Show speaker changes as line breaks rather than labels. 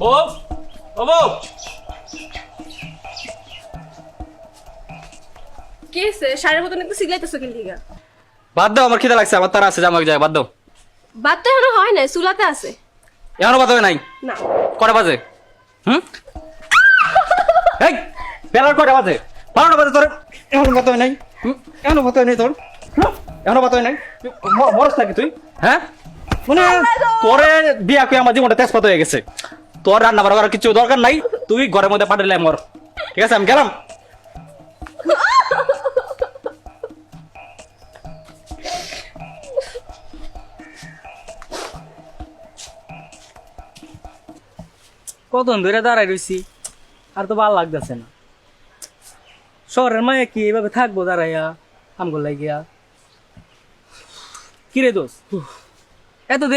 বউ ও বউ
কি সারের মতন একটু সিগলাইতেছো কিন্তু
বাদ দাও আমার খিদে লাগছে আমার তারা আছে জামাক যায় বাদ দাও।
ভাত তো এখনও হয় নাই চুলাতে আছে।
এখনও বাদ হবে নাই?
না।
কটা বাজে? হুম? এই বেলার কটা বাজে? বারোটা বাজে তোর। এখনও বাদ হয় নাই? হুম? এখনও বাদ হয় নাই তোর? এখনও বাদ হয় নাই? মরস নাকি তুই? হ্যাঁ? মানে তোরে বিয়া করে আমার জীবনটা তেজপাত হয়ে গেছে। তোর রান্না বাড়া করার কিছু দরকার নাই, তুই ঘরের মধ্যে পাঠালে মর। ঠিক আছে, আমি গেলাম।
কতক্ষণ ধরে দাঁড়াই রইছি, আর তো ভালো লাগতেছে না। শহরের মায়ে কি এইভাবে থাকব দাঁড়াইয়া আমগুলো লাগিয়া? কিরে দোষ এত